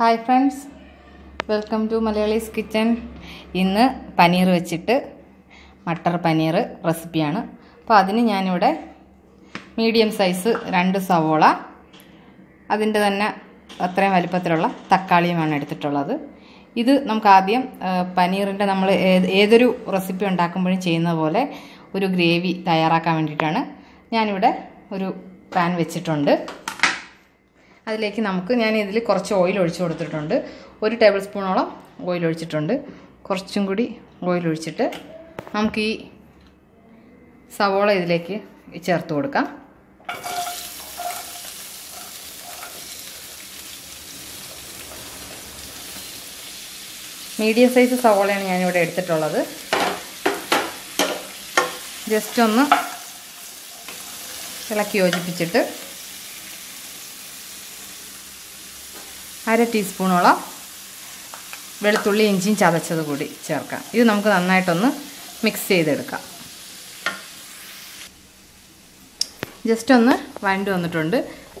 Hi friends welcome to Malayalees kitchen ഇന്ന് പനീർ വെച്ചിട്ട് മട്ടർ പനീർ റെസിപ്പിയാണ്. അപ്പോൾ അതിന് ഞാനിവിടെ മീഡിയം സൈസ് രണ്ട് സവോള അതിന്റെ തന്നെ അത്രയും വലിപ്പത്തിലുള്ള തക്കാളിയുമാണ് എടുത്തിട്ടുള്ളത്. ഇത് നമുക്ക് ആദ്യം പനീറിന്റെ നമ്മൾ ഏതൊരു റെസിപ്പി ഉണ്ടാക്കുമ്പോഴും ചെയ്യുന്ന പോലെ ഒരു ഗ്രേവി തയ്യാറാക്കാൻ വേണ്ടിയിട്ടാണ് ഞാനിവിടെ ഒരു പാൻ വെച്ചിട്ടുണ്ട്. അതിലേക്ക് നമുക്ക് ഞാൻ ഇതിൽ കുറച്ച് ഓയിൽ ഒഴിച്ചു കൊടുത്തിട്ടുണ്ട്. ഒരു ടേബിൾ സ്പൂണോളം ഓയിൽ ഒഴിച്ചിട്ടുണ്ട്. കുറച്ചും കൂടി ഓയിൽ ഒഴിച്ചിട്ട് നമുക്ക് ഈ സവോള ഇതിലേക്ക് ചേർത്ത് കൊടുക്കാം. മീഡിയം സൈസ് സവോളയാണ് ഞാനിവിടെ എടുത്തിട്ടുള്ളത്. ജസ്റ്റ് ഒന്ന് ഇളക്കി യോജിപ്പിച്ചിട്ട് അര ടീസ്പൂണോളം വെളുത്തുള്ളി ഇഞ്ചിയും ചതച്ചത് കൂടി ചേർക്കാം. ഇത് നമുക്ക് നന്നായിട്ടൊന്ന് മിക്സ് ചെയ്തെടുക്കാം. ജസ്റ്റ് ഒന്ന് വഴണ്ട് വന്നിട്ടുണ്ട്.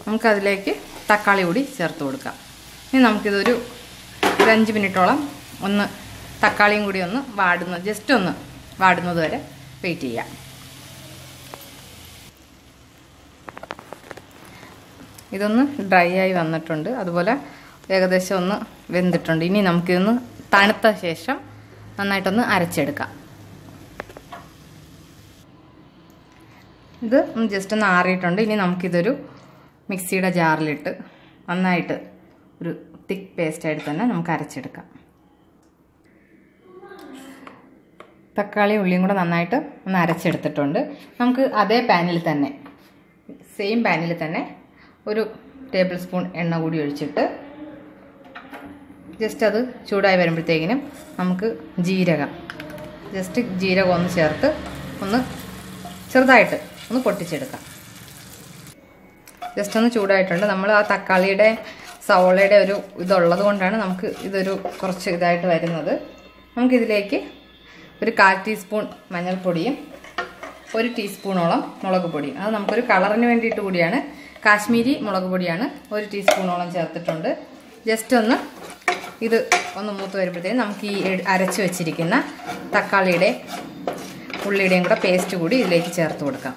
നമുക്കതിലേക്ക് തക്കാളി കൂടി ചേർത്ത് കൊടുക്കാം. ഇനി നമുക്കിതൊരു ഒരു അഞ്ച് മിനിറ്റോളം ഒന്ന് തക്കാളിയും കൂടി ഒന്ന് വാടുന്ന ജസ്റ്റ് ഒന്ന് വാടുന്നത് വരെ വെയിറ്റ് ചെയ്യാം. ഇതൊന്ന് ഡ്രൈ ആയി വന്നിട്ടുണ്ട്. അതുപോലെ ഏകദേശം ഒന്ന് വെന്തിട്ടുണ്ട്. ഇനി നമുക്കിതൊന്ന് തണുത്ത ശേഷം നന്നായിട്ടൊന്ന് അരച്ചെടുക്കാം. ഇത് ജസ്റ്റ് ഒന്ന് ആറിയിട്ടുണ്ട്. ഇനി നമുക്കിതൊരു മിക്സിയുടെ ജാറിലിട്ട് നന്നായിട്ട് ഒരു തിക്ക് പേസ്റ്റായിട്ട് തന്നെ നമുക്ക് അരച്ചെടുക്കാം. തക്കാളിയും ഉള്ളിയും കൂടെ നന്നായിട്ട് ഒന്ന് അരച്ചെടുത്തിട്ടുണ്ട്. നമുക്ക് അതേ പാനിൽ തന്നെ സെയിം പാനിൽ തന്നെ ഒരു ടേബിൾ സ്പൂൺ എണ്ണ കൂടി ഒഴിച്ചിട്ട് ജസ്റ്റ് അത് ചൂടായി വരുമ്പോഴത്തേക്കിനും നമുക്ക് ജീരകം. ജസ്റ്റ് ജീരകം ഒന്ന് ചേർത്ത് ഒന്ന് ചെറുതായിട്ട് ഒന്ന് പൊട്ടിച്ചെടുക്കാം. ജസ്റ്റ് ഒന്ന് ചൂടായിട്ടുണ്ട്. നമ്മൾ ആ തക്കാളിയുടെ സവോളയുടെ ഒരു ഇതുള്ളത് കൊണ്ടാണ് നമുക്ക് ഇതൊരു കുറച്ച് ഇതായിട്ട് വരുന്നത്. നമുക്കിതിലേക്ക് ഒരു കാൽ ടീസ്പൂൺ മഞ്ഞൾപ്പൊടിയും ഒരു ടീസ്പൂണോളം മുളക് പൊടിയും. അത് നമുക്കൊരു കളറിന് വേണ്ടിയിട്ട് കൂടിയാണ്. കാശ്മീരി മുളക് പൊടിയാണ് ഒരു ടീസ്പൂണോളം ചേർത്തിട്ടുണ്ട്. ജസ്റ്റ് ഒന്ന് ഇത് ഒന്ന് മൂത്ത് വരുമ്പോഴത്തേക്കും നമുക്ക് ഈ അരച്ച് വെച്ചിരിക്കുന്ന തക്കാളിയുടെ ഉള്ളിയുടെയും കൂടെ പേസ്റ്റ് കൂടി ഇതിലേക്ക് ചേർത്ത് കൊടുക്കാം.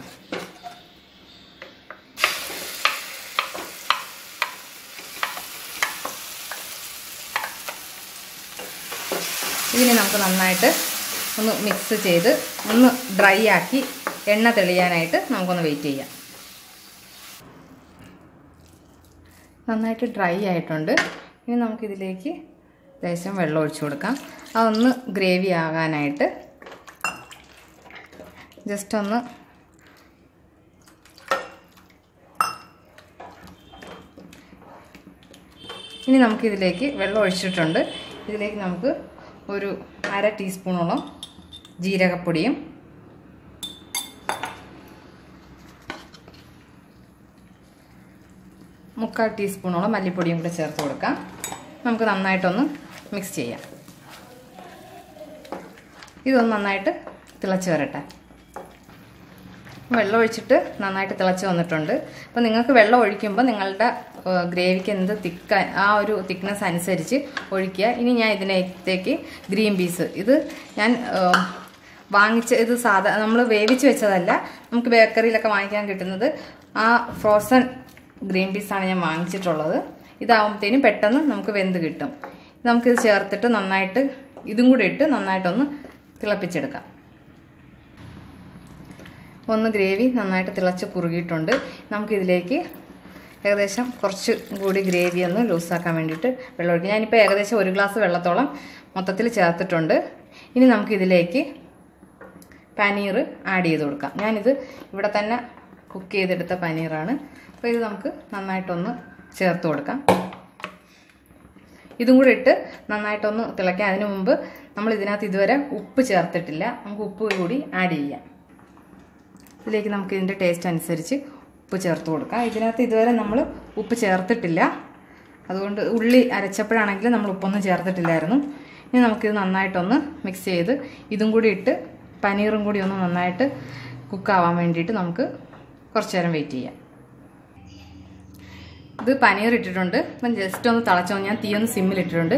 ഇതിനെ നമുക്ക് നന്നായിട്ട് ഒന്ന് മിക്സ് ചെയ്ത് ഒന്ന് ഡ്രൈ ആക്കി എണ്ണ തെളിയാനായിട്ട് നമുക്കൊന്ന് വെയിറ്റ് ചെയ്യാം. നന്നായിട്ട് ഡ്രൈ ആയിട്ടുണ്ട്. ഇനി നമുക്കിതിലേക്ക് ലേശം വെള്ളം ഒഴിച്ചു കൊടുക്കാം. അതൊന്ന് ഗ്രേവി ആകാനായിട്ട് ജസ്റ്റ് ഒന്ന് ഇനി നമുക്കിതിലേക്ക് വെള്ളം ഒഴിച്ചിട്ടുണ്ട്. ഇതിലേക്ക് നമുക്ക് ഒരു അര ടീസ്പൂണോളം ജീരകപ്പൊടിയും മുക്കാൽ ടീസ്പൂണോളം മല്ലിപ്പൊടിയും കൂടെ ചേർത്ത് കൊടുക്കാം. നമുക്ക് നന്നായിട്ടൊന്ന് മിക്സ് ചെയ്യാം. ഇതൊന്ന് നന്നായിട്ട് തിളച്ച് വരട്ടെ. വെള്ളം ഒഴിച്ചിട്ട് നന്നായിട്ട് തിളച്ച് വന്നിട്ടുണ്ട്. അപ്പോൾ നിങ്ങൾക്ക് വെള്ളം ഒഴിക്കുമ്പോൾ നിങ്ങളുടെ ഗ്രേവിക്ക് എന്ത് തിക്ക ആ ഒരു തിക്നെസ് അനുസരിച്ച് ഒഴിക്കുക. ഇനി ഞാൻ ഇതിനകത്തേക്ക് ഗ്രീൻ പീസ് ഇത് ഞാൻ വാങ്ങിച്ച ഇത് സാധാ നമ്മൾ വേവിച്ച് വെച്ചതല്ല നമുക്ക് ബേക്കറിയിലൊക്കെ വാങ്ങിക്കാൻ കിട്ടുന്നത് ആ ഫ്രോസൺ ഗ്രീൻ പീസാണ് ഞാൻ വാങ്ങിച്ചിട്ടുള്ളത്. ഇതാവുമ്പോഴത്തേനും പെട്ടെന്ന് നമുക്ക് വെന്ത് കിട്ടും. നമുക്കിത് ചേർത്തിട്ട് നന്നായിട്ട് ഇതും കൂടി ഇട്ട് നന്നായിട്ടൊന്ന് തിളപ്പിച്ചെടുക്കാം. ഒന്ന് ഗ്രേവി നന്നായിട്ട് തിളച്ച് കുറുകിയിട്ടുണ്ട്. നമുക്കിതിലേക്ക് ഏകദേശം കുറച്ച് കൂടി ഗ്രേവി ഒന്ന് ലൂസാക്കാൻ വേണ്ടിയിട്ട് വെള്ളം ഒഴിക്കും. ഞാനിപ്പോൾ ഏകദേശം ഒരു ഗ്ലാസ് വെള്ളത്തോളം മൊത്തത്തിൽ ചേർത്തിട്ടുണ്ട്. ഇനി നമുക്കിതിലേക്ക് പനീർ ആഡ് ചെയ്ത് കൊടുക്കാം. ഞാനിത് ഇവിടെ തന്നെ കുക്ക് ചെയ്തെടുത്ത പനീറാണ്. അപ്പോൾ ഇത് നമുക്ക് നന്നായിട്ടൊന്ന് ചേർത്ത് കൊടുക്കാം. ഇതും കൂടെ ഇട്ട് നന്നായിട്ടൊന്ന് തിളയ്ക്കാം. അതിനു മുമ്പ് നമ്മൾ ഇതിനകത്ത് ഇതുവരെ ഉപ്പ് ചേർത്തിട്ടില്ല. നമുക്ക് ഉപ്പ് കൂടി ആഡ് ചെയ്യാം. ഇതിലേക്ക് നമുക്ക് ഇതിന്റെ ടേസ്റ്റ് അനുസരിച്ച് ഉപ്പ് ചേർത്ത് കൊടുക്കാം. ഇതിനകത്ത് ഇതുവരെ നമ്മൾ ഉപ്പ് ചേർത്തിട്ടില്ല. അതുകൊണ്ട് ഉള്ളി അരച്ചപ്പോഴാണെങ്കിൽ നമ്മൾ ഉപ്പൊന്നും ചേർത്തിട്ടില്ലായിരുന്നു. ഇനി നമുക്കിത് നന്നായിട്ടൊന്ന് മിക്സ് ചെയ്ത് ഇതും കൂടി ഇട്ട് പനീറും കൂടി ഒന്ന് നന്നായിട്ട് കുക്കാവാൻ വേണ്ടിയിട്ട് നമുക്ക് കുറച്ച് നേരം വെയിറ്റ് ചെയ്യാം. ഇത് പനീർ ഇട്ടിട്ടുണ്ട് അപ്പം ജസ്റ്റ് ഒന്ന് തിളച്ചോ ഞാൻ തീ ഒന്ന് സിമ്മിൽ ഇട്ടിട്ടുണ്ട്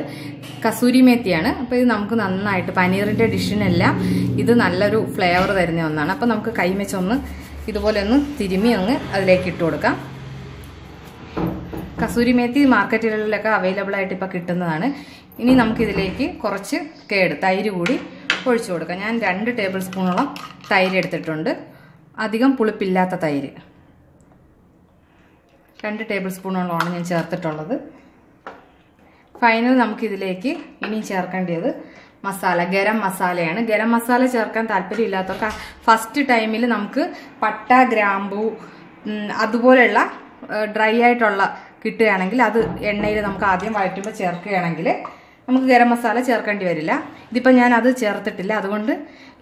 കസൂരി മേത്തിയാണ്. അപ്പോൾ ഇത് നമുക്ക് നന്നായിട്ട് പനീറിന്റെ ഡിഷിനെല്ലാം ഇത് നല്ലൊരു ഫ്ലേവർ തരുന്ന ഒന്നാണ്. അപ്പോൾ നമുക്ക് കൈമച്ചൊന്ന് ഇതുപോലെ ഒന്ന് തിരുമ്മി ഒന്ന് അതിലേക്ക് ഇട്ട് കൊടുക്കാം. കസൂരി മേത്തി മാർക്കറ്റുകളിലൊക്കെ അവൈലബിൾ ആയിട്ട് ഇപ്പോൾ കിട്ടുന്നതാണ്. ഇനി നമുക്കിതിലേക്ക് കുറച്ച് കേട് തൈര് കൂടി ഒഴിച്ചു കൊടുക്കാം. ഞാൻ രണ്ട് ടേബിൾ സ്പൂണോളം തൈര് എടുത്തിട്ടുണ്ട്. അധികം പുളിപ്പില്ലാത്ത തൈര്. രണ്ട് ടേബിൾ സ്പൂണോളമാണ് ഞാൻ ചേർത്തിട്ടുള്ളത്. ഫൈനൽ നമുക്കിതിലേക്ക് ഇനി ചേർക്കേണ്ടത് മസാല ഗരം മസാലയാണ്. ഗരം മസാല ചേർക്കാൻ താല്പര്യമില്ലാത്തവർക്ക് ഫസ്റ്റ് ടൈമിൽ നമുക്ക് പട്ട ഗ്രാമ്പു അതുപോലെയുള്ള ഡ്രൈ ആയിട്ടുള്ള കിട്ടുകയാണെങ്കിൽ അത് എണ്ണയിൽ നമുക്ക് ആദ്യം വഴറ്റുമ്പോൾ ചേർക്കുകയാണെങ്കിൽ നമുക്ക് ഗരം മസാല ചേർക്കേണ്ടി വരില്ല. ഇതിപ്പോൾ ഞാൻ അത് ചേർത്തിട്ടില്ല. അതുകൊണ്ട്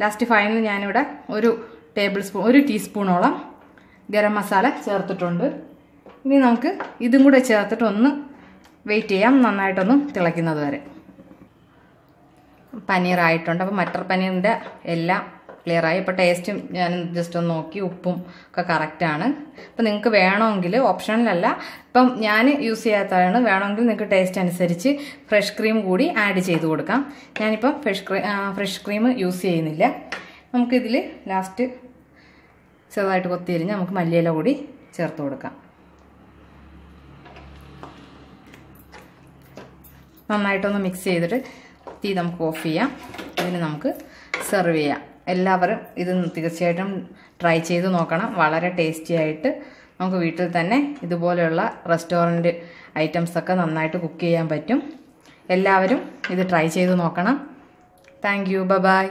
ലാസ്റ്റ് ഫൈനൽ ഞാനിവിടെ ഒരു ടേബിൾ സ്പൂൺ ഒരു ടീസ്പൂണോളം ഗരം മസാല ചേർത്തിട്ടുണ്ട്. ഇനി നമുക്ക് ഇതും കൂടെ ചേർത്തിട്ട് ഒന്ന് വെയിറ്റ് ചെയ്യാം. നന്നായിട്ടൊന്ന് തിളയ്ക്കുന്നത് വരെ. പനീർ ആയിട്ടുണ്ട് അപ്പോൾ മട്ടർ പനീറിന്റെ എല്ലാം ക്ലിയറായി ഇപ്പോൾ ടേസ്റ്റും ഞാൻ ജസ്റ്റ് ഒന്ന് നോക്കി. ഉപ്പും ഒക്കെ കറക്റ്റാണ് അപ്പോൾ നിങ്ങൾക്ക് വേണമെങ്കിൽ ഓപ്ഷനിലല്ല ഇപ്പം ഞാൻ യൂസ് ചെയ്യാത്തതാണ്. വേണമെങ്കിൽ നിങ്ങൾക്ക് ടേസ്റ്റ് അനുസരിച്ച് ഫ്രഷ് ക്രീം കൂടി ആഡ് ചെയ്ത് കൊടുക്കാം. ഞാനിപ്പം fresh cream fresh cream use ചെയ്യുന്നില്ല. നമുക്കിതിൽ ലാസ്റ്റ് ചെറുതായിട്ട് കൊത്തിയരിഞ്ഞ് നമുക്ക് മല്ലിയില കൂടി ചേർത്ത് കൊടുക്കാം. നന്നായിട്ടൊന്ന് മിക്സ് ചെയ്തിട്ട് തീ നമുക്ക് ഓഫ് ചെയ്യാം. ഇതിന് നമുക്ക് സെർവ് ചെയ്യാം. എല്ലാവരും ഇത് തീർച്ചയായിട്ടും ട്രൈ ചെയ്ത് നോക്കണം. വളരെ ടേസ്റ്റി ആയിട്ട് നമുക്ക് വീട്ടിൽ തന്നെ ഇതുപോലെയുള്ള റെസ്റ്റോറന്റ് ഐറ്റംസൊക്കെ നന്നായിട്ട് കുക്ക് ചെയ്യാൻ പറ്റും. എല്ലാവരും ഇത് ട്രൈ ചെയ്ത് നോക്കണം. Thank you by